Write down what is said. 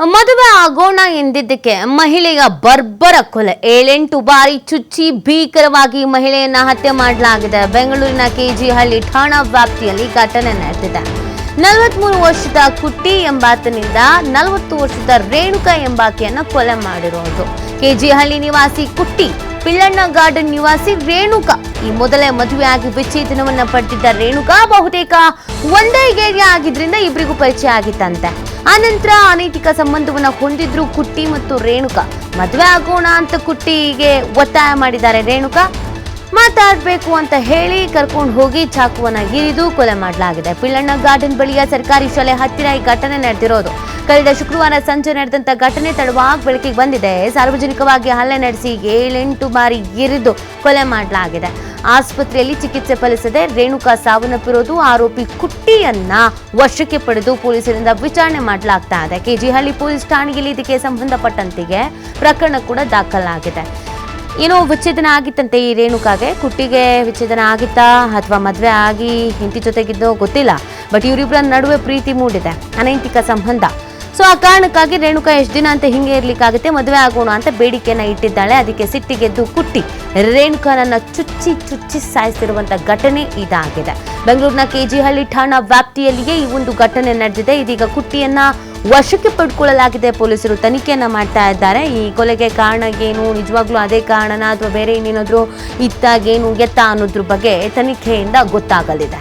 ಮದುವೆ ಆಗೋಣ ಎಂದಿದ್ದಕ್ಕೆ ಮಹಿಳೆಯ ಬರ್ಬರ ಕೊಲೆ. ಏಳೆಂಟು ಬಾರಿ ಚುಚ್ಚಿ ಭೀಕರವಾಗಿ ಮಹಿಳೆಯನ್ನ ಹತ್ಯೆ ಮಾಡಲಾಗಿದೆ. ಬೆಂಗಳೂರಿನ ಕೆಜಿಹಳ್ಳಿ ಠಾಣಾ ವ್ಯಾಪ್ತಿಯಲ್ಲಿ ಘಟನೆ ನಡೆದಿದೆ. ನಲವತ್ಮೂರು ವರ್ಷದ ಕುಟ್ಟಿ ಎಂಬಾತನಿಂದ ನಲವತ್ತು ವರ್ಷದ ರೇಣುಕಾ ಎಂಬಾಕೆಯನ್ನ ಕೊಲೆ ಮಾಡಿರೋದು. ಕೆಜಿಹಳ್ಳಿ ನಿವಾಸಿ ಕುಟ್ಟಿ, ಪಿಳ್ಳಣ್ಣ ಗಾರ್ಡನ್ ನಿವಾಸಿ ರೇಣುಕಾ. ಈ ಮೊದಲೇ ಮದುವೆಯಾಗಿ ವಿಚ್ಛೇದನವನ್ನ ಪಡೆದಿದ್ದ ರೇಣುಕಾ ಬಹುತೇಕ ಒಂದೇ ಏರಿಯಾ ಆಗಿದ್ರಿಂದ ಇಬ್ಬರಿಗೂ ಪರಿಚಯ ಆಗಿತ್ತಂತೆ. ಆನಂತರ ಅನೈತಿಕ ಸಂಬಂಧವನ್ನು ಹೊಂದಿದ್ರು ಕುಟ್ಟಿ ಮತ್ತು ರೇಣುಕಾ. ಮದುವೆ ಆಗೋಣ ಅಂತ ಕುಟ್ಟಿಗೆ ಒತ್ತಾಯ ಮಾಡಿದ್ದಾರೆ ರೇಣುಕಾ. ಮಾತಾಡಬೇಕು ಅಂತ ಹೇಳಿ ಕರ್ಕೊಂಡು ಹೋಗಿ ಚಾಕುವನ್ನ ಗಿರಿದು ಕೊಲೆ ಮಾಡಲಾಗಿದೆ. ಪಿಳ್ಳಣ್ಣ ಗಾರ್ಡನ್ ಬಳಿಯ ಸರ್ಕಾರಿ ಶಾಲೆ ಹತ್ತಿರ ಈ ಘಟನೆ ನಡೆದಿರೋದು. ಕಳೆದ ಶುಕ್ರವಾರ ಸಂಜೆ ನಡೆದಂತ ಘಟನೆ ತಡವಾಗಿ ಬೆಳಕಿಗೆ ಬಂದಿದೆ. ಸಾರ್ವಜನಿಕವಾಗಿ ಹಲ್ಲೆ ನಡೆಸಿ ಏಳೆಂಟು ಬಾರಿ ಇರಿದು ಕೊಲೆ ಮಾಡಲಾಗಿದೆ. ಆಸ್ಪತ್ರೆಯಲ್ಲಿ ಚಿಕಿತ್ಸೆ ಫಲಿಸದೆ ರೇಣುಕಾ ಸಾವನ್ನಪ್ಪಿರೋದು ಆರೋಪಿ ಕುಟ್ಟಿಯನ್ನ ವಶಕ್ಕೆ ಪಡೆದು ಪೊಲೀಸರಿಂದ ವಿಚಾರಣೆ ಮಾಡಲಾಗ್ತಾ ಇದೆ. ಕೆಜಿಹಳ್ಳಿ ಪೊಲೀಸ್ ಠಾಣೆಯಲ್ಲಿ ಇದಕ್ಕೆ ಸಂಬಂಧಪಟ್ಟಂತೆ ಪ್ರಕರಣ ಕೂಡ ದಾಖಲಾಗಿದೆ. ಏನೋ ವಿಚ್ಛೇದನ ಆಗಿತ್ತಂತೆ ಈ ರೇಣುಕಾಗೆ? ಕುಟ್ಟಿಗೆ ವಿಚ್ಛೇದನ ಆಗಿತ್ತಾ? ಅಥವಾ ಮದುವೆ ಆಗಿ ಹೆಂಡತಿ ಜೊತೆಗಿದ್ದೋ ಗೊತ್ತಿಲ್ಲ. ಬಟ್ ಇವರಿಬ್ಬರ ನಡುವೆ ಪ್ರೀತಿ ಮೂಡಿದೆ. ಅನೈತಿಕ ಸಂಬಂಧ. ಸೊ ಆ ಕಾರಣಕ್ಕಾಗಿ ರೇಣುಕಾ ಎಷ್ಟು ದಿನ ಅಂತ ಹಿಂಗೆ ಇರ್ಲಿಕ್ಕಾಗುತ್ತೆ, ಮದುವೆ ಆಗೋಣ ಅಂತ ಬೇಡಿಕೆಯನ್ನ ಇಟ್ಟಿದ್ದಾಳೆ. ಅದಕ್ಕೆ ಸಿಟ್ಟಿಗೆದ್ದು ಕುಟ್ಟಿ ರೇಣುಕಾನನ್ನ ಚುಚ್ಚಿ ಚುಚ್ಚಿ ಸಾಯಿಸಿರುವಂತ ಘಟನೆ ಇದಾಗಿದೆ. ಬೆಂಗಳೂರಿನ ಕೆಜಿಹಳ್ಳಿ ಠಾಣಾ ವ್ಯಾಪ್ತಿಯಲ್ಲಿಯೇ ಈ ಒಂದು ಘಟನೆ ನಡೆದಿದೆ. ಇದೀಗ ಕುಟ್ಟಿಯನ್ನ ವಶಕ್ಕೆ ಪಡ್ಕೊಳ್ಳಲಾಗಿದೆ. ಪೊಲೀಸರು ತನಿಖೆಯನ್ನ ಮಾಡ್ತಾ ಇದ್ದಾರೆ. ಈ ಕೊಲೆಗೆ ಕಾರಣ ಏನು? ನಿಜವಾಗ್ಲೂ ಅದೇ ಕಾರಣನ? ಅಥವಾ ಬೇರೆ ಇನ್ನೇನಾದ್ರೂ ಇತ್ತಾಗೇನು? ಎತ್ತ ಅನ್ನೋದ್ರ ಬಗ್ಗೆ ತನಿಖೆಯಿಂದ ಗೊತ್ತಾಗಲಿದೆ.